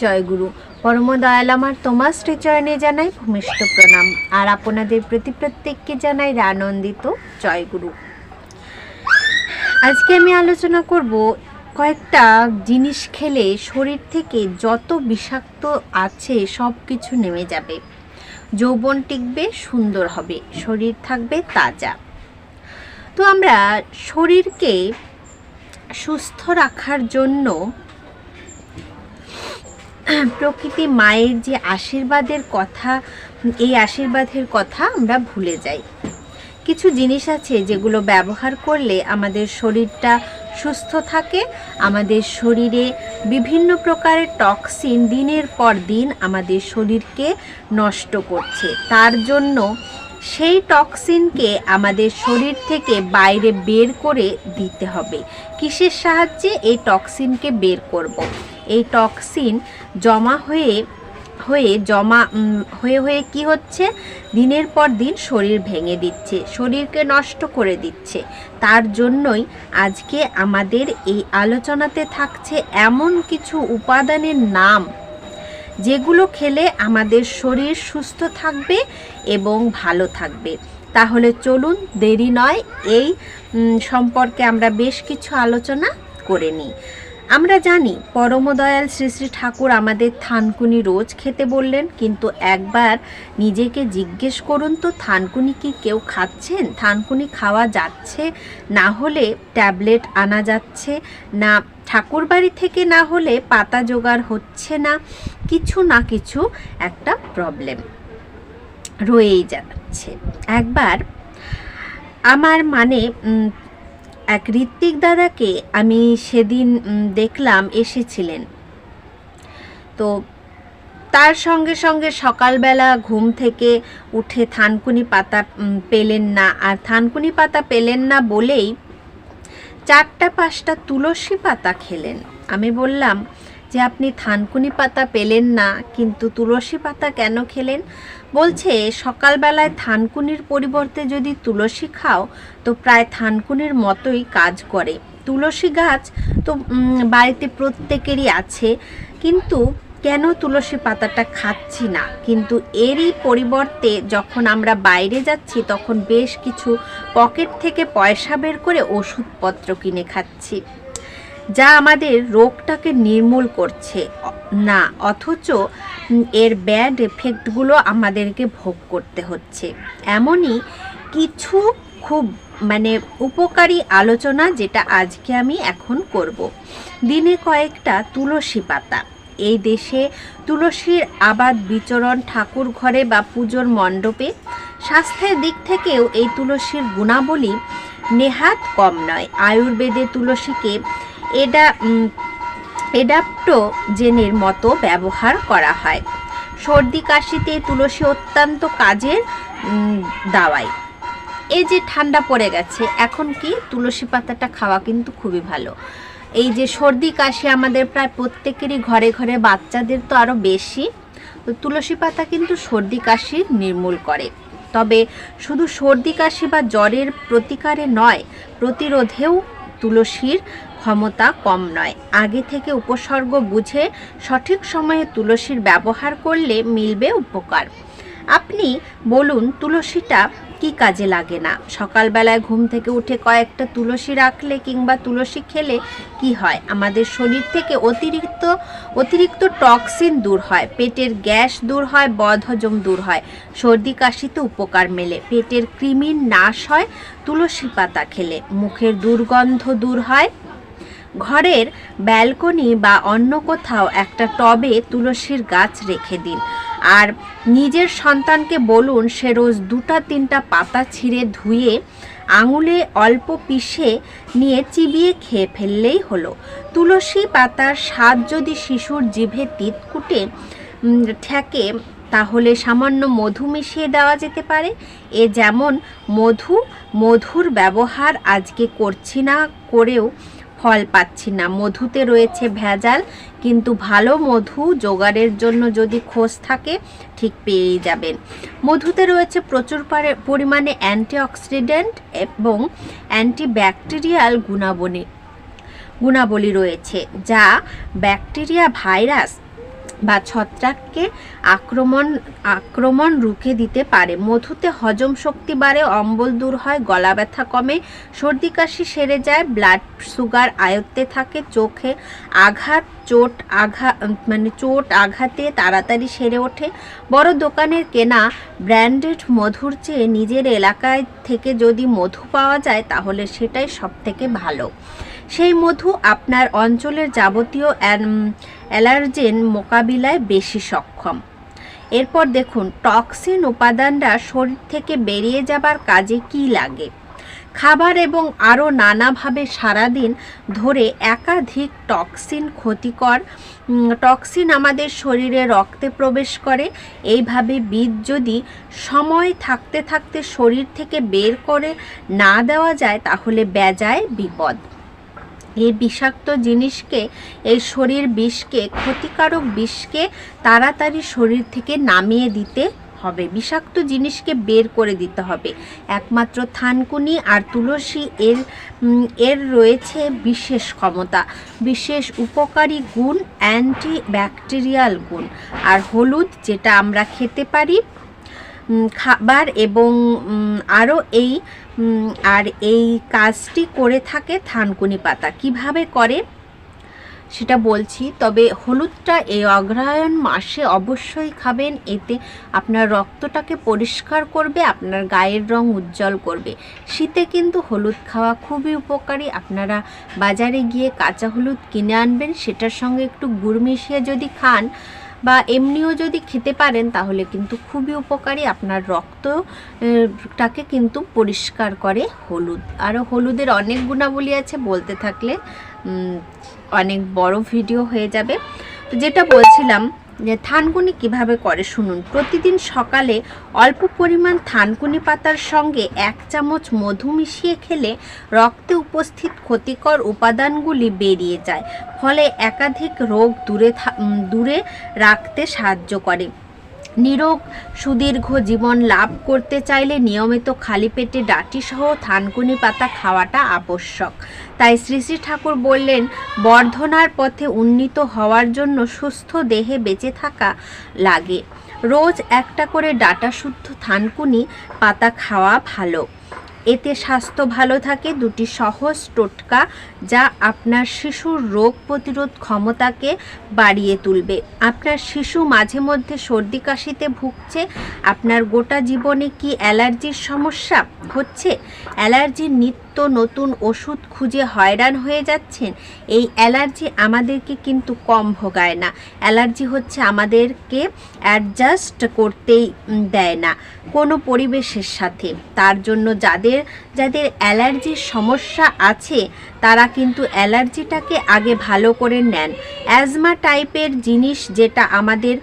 জয়গুরু। পরম দয়াল আমার তোমার শ্রীচরণে জানাই ভূমিষ্ঠ প্রণাম। আর আপনাদের প্রতি প্রত্যেককে জানাই আনন্দিত জয়গুরু। আজকে আমি আলোচনা করব কয়েকটা জিনিস খেলে শরীর থেকে যত বিষাক্ত আছে সব কিছু নেমে যাবে। যৌবন টিকবে, সুন্দর হবে, শরীর থাকবে তাজা। তো আমরা শরীরকে সুস্থ রাখার জন্য প্রকৃতি মায়ের যে আশীর্বাদের কথা, এই আশীর্বাদের কথা আমরা ভুলে যাই। কিছু জিনিস আছে যেগুলো ব্যবহার করলে আমাদের শরীরটা সুস্থ থাকে, আমাদের শরীরে বিভিন্ন প্রকারের টক্সিন দিনের পর দিন আমাদের শরীরকে নষ্ট করছে। তার জন্য সেই টক্সিনকে আমাদের শরীর থেকে বাইরে বের করে দিতে হবে। কিসের সাহায্যে এই টক্সিনকে বের করব। এই টক্সিন জমা হয়ে হয়ে জমা হয়ে হয়ে কি হচ্ছে? দিনের পর দিন শরীর ভেঙে দিচ্ছে, শরীরকে নষ্ট করে দিচ্ছে। তার জন্যই আজকে আমাদের এই আলোচনাতে থাকছে এমন কিছু উপাদানের নাম, যেগুলো খেলে আমাদের শরীর সুস্থ থাকবে এবং ভালো থাকবে। তাহলে চলুন, দেরি নয়, এই সম্পর্কে আমরা বেশ কিছু আলোচনা করে নিই। আমরা জানি পরমদয়াল শ্রী শ্রী ঠাকুর আমাদের থানকুনি রোজ খেতে বললেন, কিন্তু একবার নিজেকে জিজ্ঞেস করুন তো, থানকুনি কি কেউ খাচ্ছেন? থানকুনি খাওয়া যাচ্ছে, না হলে ট্যাবলেট আনা যাচ্ছে, না ঠাকুর বাড়ি থেকে না হলে পাতা জোগাড় হচ্ছে না, কিছু না কিছু একটা প্রবলেম রয়েই যাচ্ছে। একবার আমার মানে এক ঋত্বিক দাদাকে আমি সেদিন দেখলাম, এসেছিলেন। তো তার সঙ্গে সঙ্গে সকালবেলা ঘুম থেকে উঠে থানকুনি পাতা পেলেন না। আর থানকুনি পাতা পেলেন না বলেই চারটা পাঁচটা তুলসী পাতা খেলেন। আমি বললাম যে, আপনি থানকুনি পাতা পেলেন না, কিন্তু তুলসী পাতা কেন খেলেন? বলছে, সকালবেলায় থানকুনির পরিবর্তে যদি তুলসী খাও, তো প্রায় থানকুনির মতোই কাজ করে। তুলসী গাছ তো বাড়িতে প্রত্যেকেরই আছে, কিন্তু কেন তুলসী পাতাটা খাচ্ছি না? কিন্তু এরই পরিবর্তে যখন আমরা বাইরে যাচ্ছি, তখন বেশ কিছু পকেট থেকে পয়সা বের করে ওষুধপত্র কিনে খাচ্ছি। যা আমাদের রোগটাকে নির্মূল করছে। না, অথচ এর ব্যাড এফেক্টগুলো আমাদেরকে ভোগ করতে হচ্ছে। এমনই কিছু খুব মানে উপকারী আলোচনা যেটা আজকে আমি এখন করব। দিনে কয়েকটা তুলসী পাতা। এই দেশে তুলসীর আবাদ বিচরণ ঠাকুর ঘরে বা পুজোর মণ্ডপে, স্বাস্থ্যের দিক থেকেও এই তুলসীর গুণাবলী নেহাত কম নয়। আয়ুর্বেদে তুলসীকে এডা এডাপ্টোজেনের মতো ব্যবহার করা হয়। সর্দি, কাশিতে তুলসী অত্যন্ত কাজের দাওয়াই। এই যে ঠান্ডা পড়ে গেছে, এখন কি তুলসী পাতাটা খাওয়া কিন্তু খুবই ভালো। এই যে সর্দি, কাশি আমাদের প্রায় প্রত্যেকেরই ঘরে ঘরে বাচ্চাদের তো আরও বেশি, তো তুলসী পাতা কিন্তু সর্দি, কাশি নির্মূল করে। তবে শুধু সর্দি, কাশি বা জ্বরের প্রতিকারে নয়, প্রতিরোধেও তুলসীর ক্ষমতা কম নয়। আগে থেকে উপসর্গ বুঝে সঠিক সময়ে তুলসীর ব্যবহার করলে মিলবে উপকার। আপনি বলুন, তুলসীটা কি কাজে লাগে না? সকালবেলায় ঘুম থেকে উঠে কয়েকটা তুলসী রাখলে কিংবা তুলসী খেলে কি হয়? আমাদের শরীর থেকে অতিরিক্ত অতিরিক্ত টক্সিন দূর হয়, পেটের গ্যাস দূর হয়, বদহজম দূর হয়। সর্দি কাশিতে উপকার মেলে, পেটের কৃমির নাশ হয়, তুলসী পাতা খেলে। মুখের দুর্গন্ধ দূর হয়। ঘরের ব্যালকনি বা অন্য কোথাও একটা টবে তুলসীর গাছ রেখে দিন। আর নিজের সন্তানকে বলুন, সে রোজ দুটা তিনটা পাতা ছিঁড়ে ধুয়ে আঙুলে অল্প পিষে নিয়ে চিবিয়ে খেয়ে ফেললেই হলো। তুলসী পাতার স্বাদ যদি শিশুর জিভে তিতকুটে ঠেকে, তাহলে সামান্য মধু মিশিয়ে দেওয়া যেতে পারে। এ যেমন মধু, মধুর ব্যবহার আজকে করছি না করেও ফল পাচ্ছি না। মধুতে রয়েছে ভেজাল, কিন্তু ভালো মধু জোগাড়ের জন্য যদি খোঁজ থাকে, ঠিক পেয়েই যাবেন। মধুতে রয়েছে প্রচুর পরিমাণে অ্যান্টিঅক্সিডেন্ট এবং অ্যান্টি ব্যাকটেরিয়াল গুণাবলী গুণাবলী রয়েছে, যা ব্যাকটেরিয়া ভাইরাস বা ছত্রাককে আক্রমণ আক্রমণ রুখে দিতে পারে। মধুতে হজম শক্তি বাড়ে, অম্বল দূর হয়, গলা ব্যথা কমে, সর্দি কাশি সেরে যায় ব্লাড সুগার আয়ত্তে থাকে, চোখে আঘাত, চোট আঘাত মানে চোট আঘাতে তাড়াতাড়ি সেরে ওঠে। বড় দোকানের কেনা ব্র্যান্ডেড মধুর চেয়ে নিজের এলাকায় থেকে যদি মধু পাওয়া যায়, তাহলে সেটাই সব থেকে ভালো। সেই মধু আপনার অঞ্চলের যাবতীয় অ্যালার্জেন মোকাবিলায় বেশি সক্ষম। এরপর দেখুন, টক্সিন উপাদানরা শরীর থেকে বেরিয়ে যাবার কাজে কি লাগে? খাবার এবং আরও নানাভাবে সারাদিন ধরে একাধিক টক্সিন ক্ষতিকর টক্সিন আমাদের শরীরে রক্তে প্রবেশ করে। এইভাবে বীজ যদি সময় থাকতে থাকতে শরীর থেকে বের করে না দেওয়া যায়, তাহলে বেজায় বিপদ। এই বিষাক্ত জিনিসকে, এই শরীর বিষকে, ক্ষতিকারক বিষকে তাড়াতাড়ি শরীর থেকে নামিয়ে দিতে হবে। বিষাক্ত জিনিসকে বের করে দিতে হবে। একমাত্র থানকুনি আর তুলসী এর এর রয়েছে বিশেষ ক্ষমতা। বিশেষ উপকারী গুণ অ্যান্টি ব্যাকটেরিয়াল গুণ। আর হলুদ, যেটা আমরা খেতে পারি খাবার এবং আরও এই আর এই কাজটি করে থাকে থানকুনি পাতা। কীভাবে করে? সেটা বলছি, তবে হলুদটা এই অগ্রহায়ণ মাসে অবশ্যই খাবেন, এতে আপনার রক্তটাকে পরিষ্কার করবে, আপনার গায়ের রং উজ্জ্বল করবে। শীতে কিন্তু হলুদ খাওয়া খুবই উপকারী, আপনারা বাজারে গিয়ে কাঁচা হলুদ কিনে আনবেন, সেটার সঙ্গে একটু গুড় মিশিয়ে যদি খান বা এমনিও যদি খেতে পারেন, তাহলে কিন্তু খুবই উপকারী আপনার রক্তটাকে কিন্তু পরিষ্কার করে হলুদ। আরও হলুদের অনেক গুণাবলী আছে, বলতে থাকলে অনেক বড় ভিডিও হয়ে যাবে। তো যেটা বলছিলাম যে থানকুনি কীভাবে করে শুনুন। প্রতিদিন সকালে অল্প পরিমাণ থানকুনি পাতার সঙ্গে এক চামচ মধু মিশিয়ে খেলে রক্তে উপস্থিত ক্ষতিকর উপাদানগুলি বেরিয়ে যায়, ফলে একাধিক রোগ দূরে দূরে রাখতে সাহায্য করে। নিরোগ সুদীর্ঘ জীবন লাভ করতে চাইলে নিয়মিত খালি পেটে ডাটি সহ থানকুনি পাতা খাওয়াটা আবশ্যক। তাই শ্রী শ্রী ঠাকুর বললেন, বর্ধনার পথে উন্নীত হওয়ার জন্য সুস্থ দেহে বেঁচে থাকা লাগে। রোজ একটা করে ডাটা শুদ্ধ থানকুনি পাতা খাওয়া ভালো। এতে স্বাস্থ্য ভালো থাকে, দুটি সহজ টোটকা যা আপনার শিশুর রোগ প্রতিরোধ ক্ষমতাকে বাড়িয়ে তুলবে। আপনার শিশু মাঝে মধ্যে সর্দি কাশিতে ভুগছে, আপনার গোটা জীবনে কি অ্যালার্জির সমস্যা হচ্ছে? অ্যালার্জির নিত্য নতুন ওষুধ খুঁজে হয়রান হয়ে যাচ্ছেন, এই অ্যালার্জি আমাদেরকে কিন্তু কম ভোগায় না। অ্যালার্জি হচ্ছে আমাদেরকে অ্যাডজাস্ট করতেই দেয় না কোনো পরিবেশের সাথে। তার জন্য যাদের যাদের অ্যালার্জির সমস্যা আছে, তারা কিন্তু অ্যালার্জিটাকে আগে ভালো করে নেন। অ্যাজমা টাইপের জিনিস যেটা আমাদের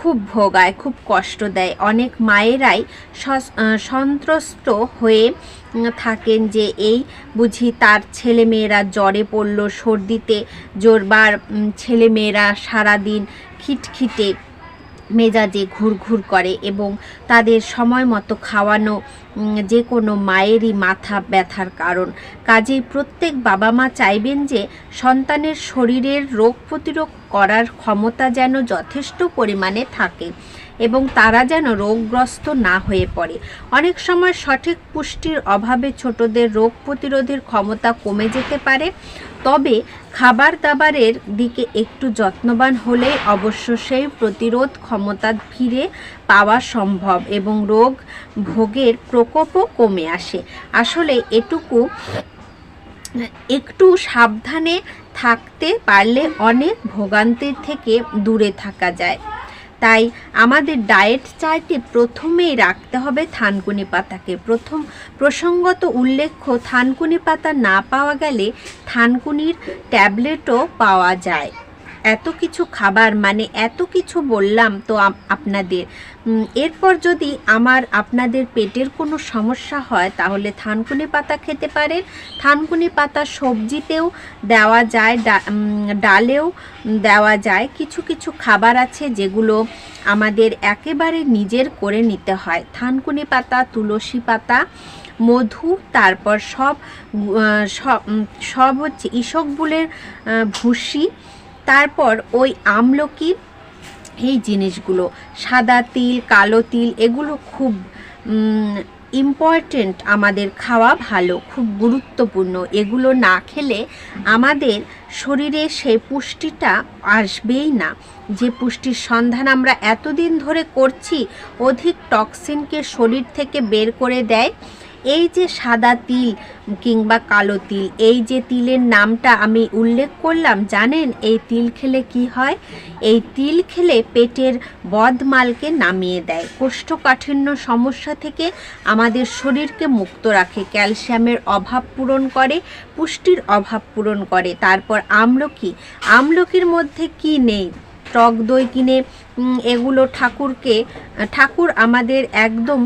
খুব ভোগায়, খুব কষ্ট দেয়। অনেক মায়েরাই সন্ত্রস্ত হয়ে থাকেন যে, এই বুঝি তার ছেলে মেয়েরা জ্বরে পড়ল, সর্দিতে জোরবার ছেলে মেয়েরা সারাদিন খিটখিটে মেজাজে ঘুরঘুর করে এবং তাদের সময় মতো খাওয়ানো যে কোনো মায়েরই মাথা ব্যথার কারণ। কাজেই প্রত্যেক বাবা মা চাইবেন যে, সন্তানের শরীরের রোগ প্রতিরোধ করার ক্ষমতা যেন যথেষ্ট পরিমাণে থাকে। এবং তারা যেন রোগগ্রস্ত না হয়ে পড়ে। অনেক সময় সঠিক পুষ্টির অভাবে ছোটদের রোগ প্রতিরোধের ক্ষমতা কমে যেতে পারে, তবে খাবার দাবারের দিকে একটু যত্নবান হলে অবশ্য সেই প্রতিরোধ ক্ষমতা ফিরে পাওয়া সম্ভব এবং রোগ ভোগের প্রকোপও কমে আসে। আসলে এটুকু, একটু সাবধানে থাকতে পারলে অনেক ভোগান্তির থেকে দূরে থাকা যায়। তাই আমাদের ডায়েট চার্টে প্রথমেই রাখতে হবে থানকুনি পাতাকে। প্রথম প্রসঙ্গত উল্লেখ্য, থানকুনি পাতা না পাওয়া গেলে থানকুনির ট্যাবলেটও পাওয়া যায়। এত কিছু খাবার মানে এত কিছু বললাম তো আপনাদের। এরপর যদি আমার আপনাদের পেটের কোনো সমস্যা হয় তাহলে থানকুনি পাতা খেতে পারেন। থানকুনি পাতা সবজিতেও দেওয়া যায় ডালেও দেওয়া যায়। কিছু কিছু খাবার আছে যেগুলো আমাদের একেবারে নিজের করে নিতে হয়। থানকুনি পাতা তুলসী পাতা মধু তারপর সব সব সব হচ্ছে ইসবগুলের আহ, ভুসি তারপর ওই আমলকি, এই জিনিসগুলো, সাদা তিল, কালো তিল, এগুলো খুব ইম্পর্টেন্ট আমাদের খাওয়া ভালো, খুব গুরুত্বপূর্ণ। এগুলো না খেলে আমাদের শরীরে সেই পুষ্টিটা আসবেই না। যে পুষ্টির সন্ধান আমরা এতদিন ধরে করছি, অধিক টক্সিনকে শরীর থেকে বের করে দেয় এই যে সাদা তিল কিংবা কালো তিল, এই যে তিলের নামটা আমি উল্লেখ করলাম, জানেন? এই তিল খেলে কি হয়? এই তিল খেলে পেটের বদমালকে নামিয়ে দেয়। কোষ্ঠকাঠিন্য সমস্যা থেকে আমাদের শরীরকে মুক্ত রাখে, ক্যালসিয়ামের অভাব পূরণ করে, পুষ্টির অভাব পূরণ করে। তারপর আমলকি। আমলকির মধ্যে কি নেই? টক দই কিনে এগুলো ঠাকুরকে, ঠাকুর আমাদের একদম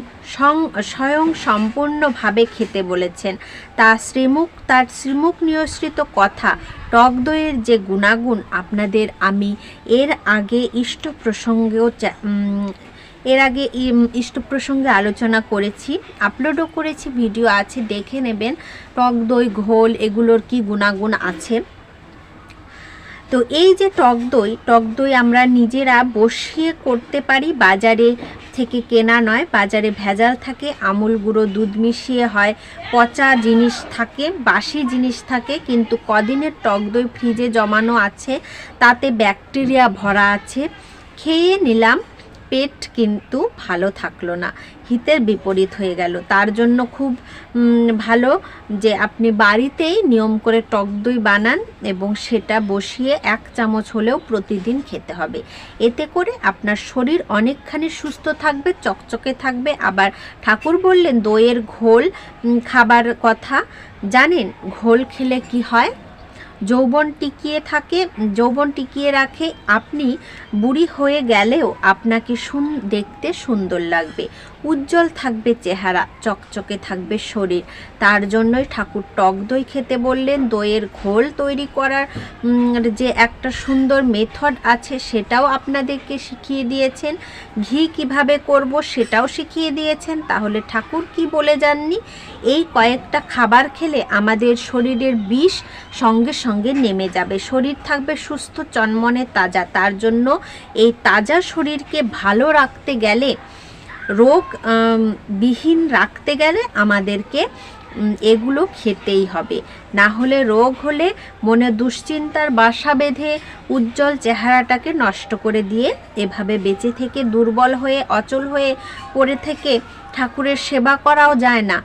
স্বয়ং সম্পূর্ণভাবে খেতে বলেছেন। তা শ্রীমুখ, তার শ্রীমুখ নিয়সৃত কথা টক দইয়ের যে গুণাগুণ আপনাদের আমি এর আগে ইষ্ট প্রসঙ্গেও এর আগে ইষ্ট প্রসঙ্গে আলোচনা করেছি আপলোডও করেছি ভিডিও আছে, দেখে নেবেন। টক দই, ঘোল, এগুলোর কি গুণাগুণ আছে? তো এই যে টক দই টক দই আমরা নিজেরা বসিয়ে করতে পারি। বাজারে থেকে কেনা নয়, বাজারে ভেজাল থাকে, আমুল গুঁড়ো দুধ মিশিয়ে হয়, পচা জিনিস থাকে, বাসি জিনিস থাকে, কিন্তু কদিনের টক দই ফ্রিজে জমানো আছে, তাতে ব্যাকটেরিয়া ভরা আছে। খেয়ে নিলাম পেট কিন্তু ভালো থাকল না, হিতের বিপরীত হয়ে গেল। তার জন্য খুব ভালো যে আপনি বাড়িতেই নিয়ম করে টক দই বানান এবং সেটা বসিয়ে এক চামচ হলেও প্রতিদিন খেতে হবে। এতে করে আপনার শরীর অনেকখানি সুস্থ থাকবে, চকচকে থাকবে। আবার ঠাকুর বললেন, দইয়ের ঘোল খাবার কথা। জানেন, ঘোল খেলে কি হয়? যৌবন টিকিয়ে থাকে, যৌবন টিকিয়ে রাখে। আপনি বুড়ি হয়ে গেলেও আপনাকে সুন, দেখতে সুন্দর লাগবে। উজ্জ্বল থাকবে চেহারা, চকচকে থাকবে শরীর। তার জন্যই ঠাকুর টক দই খেতে বললেন। দইয়ের ঘোল তৈরি করার যে একটা সুন্দর মেথড আছে, সেটাও আপনাদেরকে শিখিয়ে দিয়েছেন। ঘি কীভাবে করব সেটাও শিখিয়ে দিয়েছেন। তাহলে ঠাকুর কি বলে যাননি? এই কয়েকটা খাবার খেলে আমাদের শরীরের বিষ সঙ্গে সঙ্গে নেমে যাবে। শরীর থাকবে সুস্থ, চনমনে তাজা। তার জন্য এই তাজা শরীরকে ভালো রাখতে গেলে রোগ বিহীন রাখতে গেলে আমাদেরকে এগুলো খেতেই হবে। না হলে রোগ হলে মনে দুশ্চিন্তার বাসা বেঁধে উজ্জ্বল চেহারাটাকে নষ্ট করে দিয়ে এভাবে বেঁচে থেকে দুর্বল হয়ে, অচল হয়ে পড়ে থেকে ঠাকুরের সেবা করাও যায় না,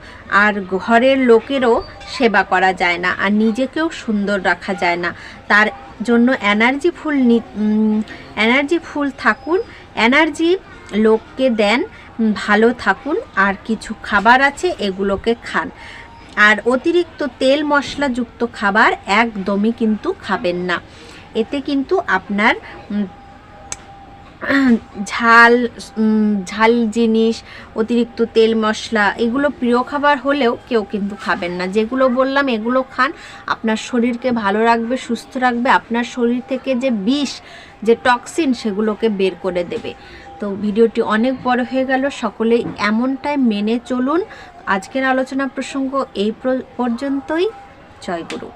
আর ঘরের লোকেরও সেবা করা যায় না, আর নিজেকেও সুন্দর রাখা যায় না। তার জন্য এনার্জি ফুল এনার্জি ফুল থাকুন, এনার্জি লোককে দেন ভালো থাকুন আর কিছু খাবার আছে, এগুলোকে খান। আর অতিরিক্ত তেল মশলাযুক্ত খাবার একদমই কিন্তু খাবেন না। এতে কিন্তু আপনার ঝাল ঝাল জিনিস, অতিরিক্ত তেল মশলা, এগুলো প্রিয় খাবার হলেও কেউ কিন্তু খাবেন না। যেগুলো বললাম, এগুলো খান। আপনার শরীরকে ভালো রাখবে, সুস্থ রাখবে। আপনার শরীর থেকে যে বিষ, যে টক্সিন, সেগুলোকে বের করে দেবে। তো ভিডিওটি অনেক বড় হয়ে গেল। সকলে এমনটাই মেনে চলুন। আজকের আলোচনা প্রসঙ্গ এই পর্যন্তই। জয় গুরু।